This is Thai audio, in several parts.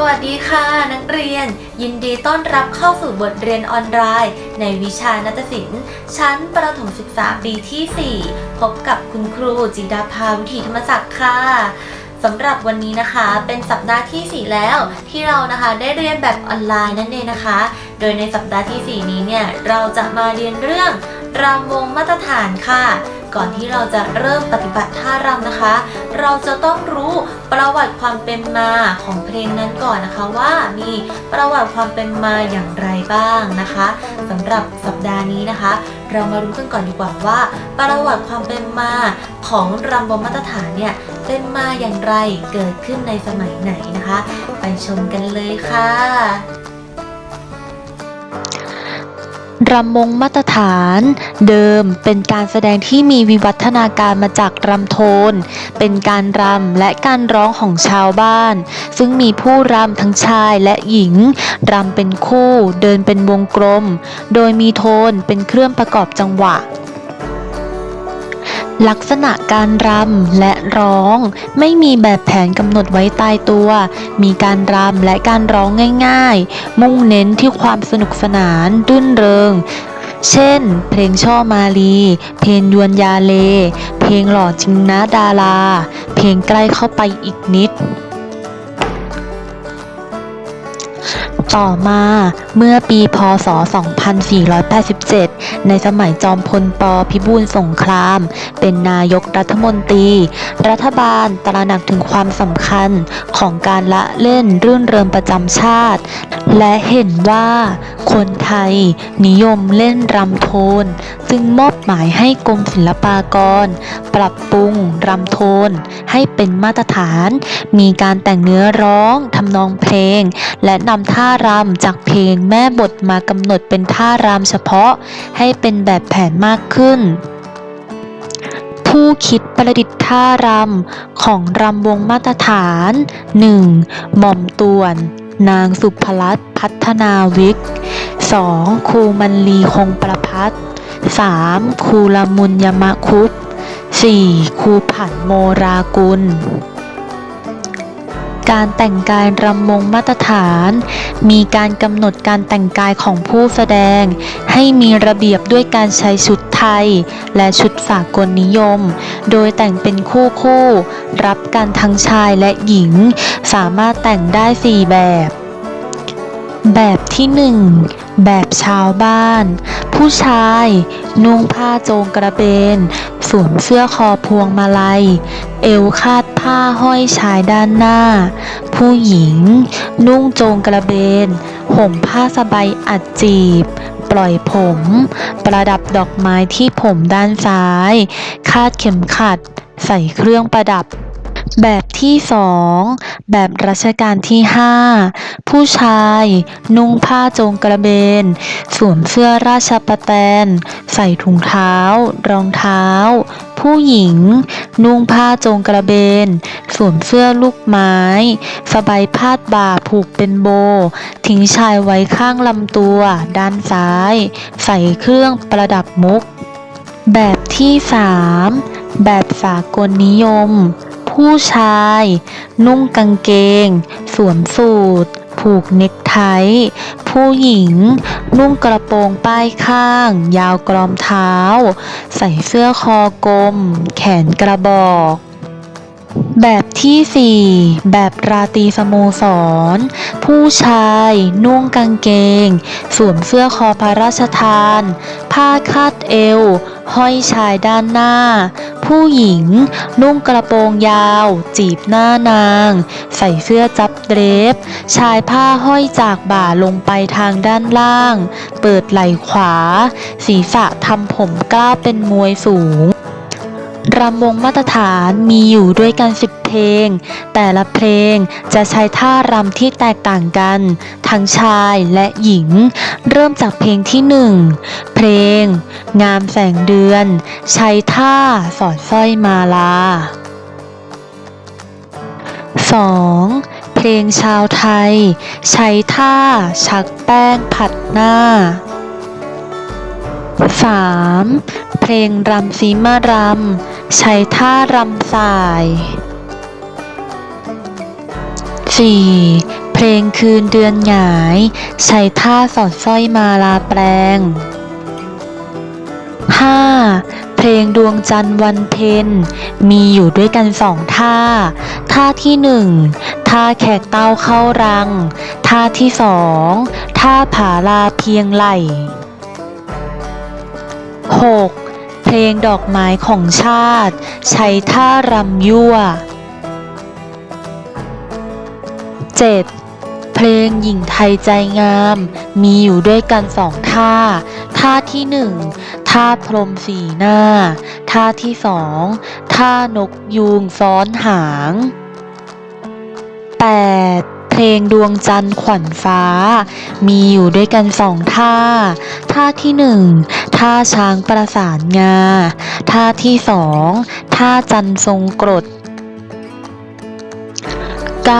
สวัสดีค่ะ นักเรียน ยินดีต้อนรับเข้าสู่บทเรียนออนไลน์ ในวิชานาฏศิลป์ชั้นประถมศึกษาปีที่ 4 พบกับคุณครูจิดาภาวิถีธรรมศักดิ์ค่ะสำหรับวันนี้นะคะเป็นสัปดาห์ที่ 4 แล้ว ที่เรานะคะได้เรียนแบบออนไลน์นั่นเองนะคะ โดยในสัปดาห์ที่ 4 นี้เนี่ยเราจะมาเรียนเรื่องรำวงมาตรฐานค่ะ ก่อนที่เราจะเริ่มปฏิบัติท่ารำนะคะ เราจะต้องรู้ประวัติความเป็นมาของเพลงนั้นก่อนนะคะว่ามีประวัติความเป็นมาอย่างไรบ้างนะคะสำหรับสัปดาห์นี้นะคะ เรามารู้กันก่อนดีกว่าว่า ประวัติความเป็นมาของรำวงมาตรฐานเนี่ยเป็นมาอย่างไรเกิดขึ้นในสมัยไหนนะคะ ไปชมกันเลยค่ะ รำมงมาตรฐานเดิมเป็นการแสดงที่มีวิวัฒนาการมาจากรำโทน เป็นการรำและการร้องของชาวบ้าน ซึ่งมีผู้รำทั้งชายและหญิงรำเป็นคู่ เดินเป็นวงกลม โดยมีโทนเป็นเครื่องประกอบจังหวะ ลักษณะการรำและร้อง ไม่มีแบบแผนกำหนดไว้ตายตัว มีการรำและการร้องง่ายๆ มุ่งเน้นที่ความสนุกสนานรื่นเริง เช่น เพลงช่อมาลี เพลงยวนยาเล เพลงหล่อจริงนะดารา เพลงใกล้เข้าไปอีกนิด ต่อมาเมื่อปีพศ 2487 ในสมัยจอมพลปพิบูลสงคราม เป็นนายกรัฐมนตรี รัฐบาลตระหนักถึงความสำคัญของการละเล่นรื่นเริงประจำชาติ และเห็นว่าคนไทยนิยมเล่นรำโทน จึงมอบหมายให้กรมศิลปากร ปรับปรุงรำโทน ให้เป็นมาตรฐาน มีการแต่งเนื้อร้องทำนองเพลง และนำท่ารำจากเพลงแม่บทมากำหนดเป็นท่ารำเฉพาะให้เป็นแบบแผนมากขึ้น ผู้คิดประดิษฐ์ท่ารำของรำวงมาตรฐาน 1. หม่อมตวน นางสุภลัตน์พัฒนาวิก 2. ครูมันลีคงประพัฒ 3. ครูละมุนยมะคุป 4. ครูผันโมรากุล การแต่งกายรำวงมาตรฐาน มีการกำหนดการแต่งกายของผู้แสดง ให้มีระเบียบด้วยการใช้ชุดไทย และชุดสากลนิยม โดยแต่งเป็นคู่คู่ รับกันทั้งชายและหญิง สามารถแต่งได้ 4 แบบ แบบที่ 1 แบบชาวบ้าน ผู้ชาย นุ่งผ้าโจงกระเบน สวมเสื้อคอพวงมาลัย เอวคาด ผ้าห้อยชายด้านหน้า ผู้หญิง นุ่งโจงกระเบน ห่มผ้าสบายอัดจีบ ปล่อยผม ประดับดอกไม้ที่ผมด้านซ้าย คาดเข็มขัด ใส่เครื่องประดับ แบบที่สองแบบรัชกาลที่ห้าผู้ชาย นุ่งผ้าโจงกระเบน สวมเสื้อราชประแตน ใส่ถุงเท้า รองเท้า ผู้หญิง นุ่งผ้าโจงกระเบน สวมเสื้อลูกไม้ สบายพาดบ่าผูกเป็นโบ ทิ้งชายไว้ข้างลำตัว ด้านซ้าย ใส่เครื่องประดับมุก แบบที่สามแบบสากลนิยม ผู้ชาย นุ่งกางเกง สวมสูท ผูกเน็กไท ผู้หญิง นุ่งกระโปรงป้ายข้าง ยาวกรอมเท้า ใส่เสื้อคอกลม แขนกระบอก แบบที่ 4 แบบราตีสโมสร ผู้ชาย นุ่งกางเกง สวมเสื้อคอพระราชทาน ผ้าคาดเอว ห้อยชายด้านหน้า ผู้หญิง นุ่งกระโปรงยาว จีบหน้านาง ใส่เสื้อจับเดรฟชายผ้าห้อยจากบ่าลงไปทางด้านล่าง เปิดไหล่ขวา ศีรษะทำผมกล้าเป็นมวยสูง รำวงมาตรฐานมีอยู่ด้วยกัน 10 เพลง แต่ละเพลงจะใช้ท่ารำที่แตกต่างกัน ทั้งชายและหญิง เริ่มจากเพลงที่ 1 เพลง งามแสงเดือน ใช้ท่าสอดสร้อยมาลา 2. เพลงชาวไทย ใช้ท่าชักแป้งผัดหน้า 3. เพลงรำซีมารำ ใช้ท่ารำสาย 4. เพเพลงคืนเดือนหงาย ใช้ท่าสอดสร้อยมาลาแปลง 5. เพลงดวงจันทร์วันเพ็ญมีอยู่ด้วยกันสองท่า ท่าที่หนึ่งท่าแขกเต้าเข้ารัง ท่าที่สองท่าผาลาเพียงไหล 6. เพลงดอกไม้ของชาติ ใช้ท่ารำยั่ว 7. เพลงหญิงไทยใจงาม มีอยู่ด้วยกันสองท่า ท่าที่หนึ่งท่าพรมสีหน้า ท่าที่สองท่านกยูงซ้อนหาง 8. เพลงดวงจันทร์ขวัญฟ้า มีอยู่ด้วยกันสองท่า ท่าที่หนึ่งท่าช้างประสานงา ท่าที่สองท่าจันทร์ทรงกรด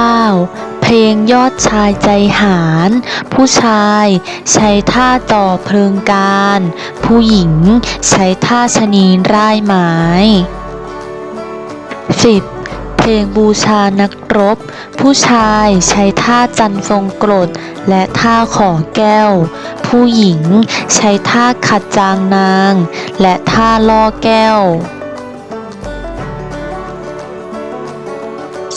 9. เพลงยอดชายใจหาร ผู้ชายใช้ท่าต่อเพลิงการ ผู้หญิงใช้ท่าชะนีร่ายไม้ 10. เพลงบูชานักรบ ผู้ชายใช้ท่าจันทรงกรด และท่าขอแก้ว ผู้หญิงใช้ท่าขัดจางนาง และท่าล่อแก้ว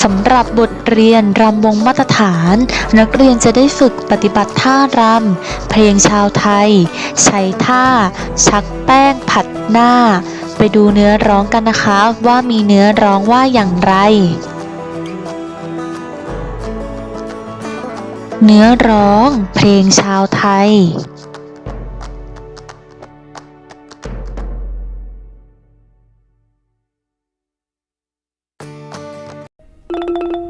สำหรับบทเรียนรำวงมาตรฐาน นักเรียนจะได้ฝึกปฏิบัติท่ารำ เพลงชาวไทย ใช้ท่า ชักแป้งผัดหน้า ไปดูเนื้อร้องกันนะคะว่ามีเนื้อร้องว่าอย่างไร เนื้อร้องเพลงชาวไทยช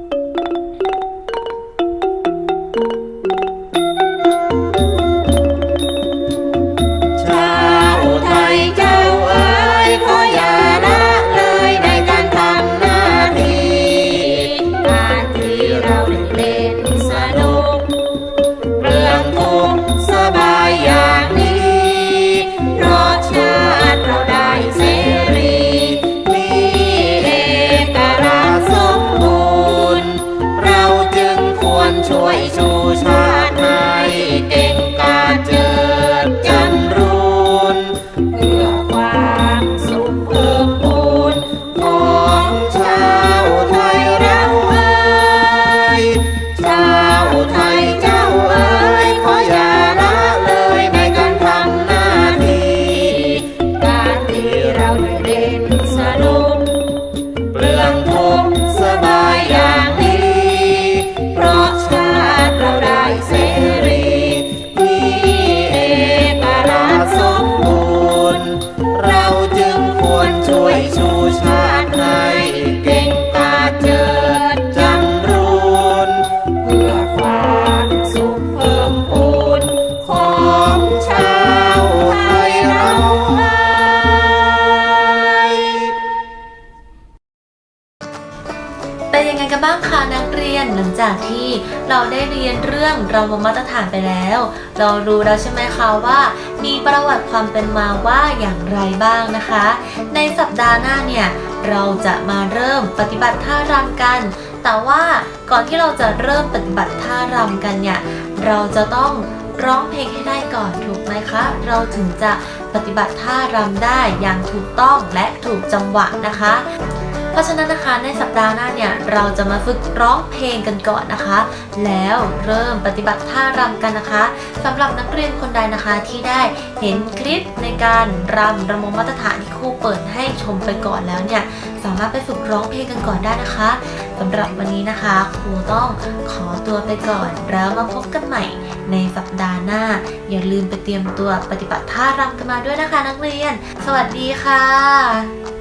รช่วยชูชาติให้เงคว ยังไงกันบ้างคะนักเรียนหลังจากที่เราได้เรียนเรื่องรำวงมาตรฐานไปแล้ว เรารู้แล้วใช่ไหมคะว่า มีประวัติความเป็นมาว่าอย่างไรบ้างนะคะ ในสัปดาห์หน้าเนี่ยเราจะมาเริ่มปฏิบัติท่ารำกัน แต่ว่าก่อนที่เราจะเริ่มปฏิบัติท่ารำกันเนี่ยเราจะต้องร้องเพลงให้ได้ก่อนถูกไหมคะ เราถึงจะปฏิบัติท่ารำได้อย่างถูกต้องและถูกจังหวะนะคะ ราะฉะนั้นนะคะในสัปดาห์หน้าเนี่ยเราจะมาฝึกร้องเพลงกันก่อนนะคะ แล้วเริ่มปฏิบัติท่ารำกันนะคะสำหรับนักเรียนคนใดนะคะที่ได้เห็นคลิปในการรำระมงมาตรฐานที่ครูเปิดให้ชมไปก่อนแล้วเนี่ยสามารถไปฝึกร้องเพลงกันก่อนได้นะคะสำหรับวันนี้นะคะครูต้องขอตัวไปก่อน แล้วมาพบกันใหม่ในสัปดาห์หน้า อย่าลืมไปเตรียมตัวปฏิบัติท่ารำกันมาด้วยนะคะนักเรียน สวัสดีค่ะ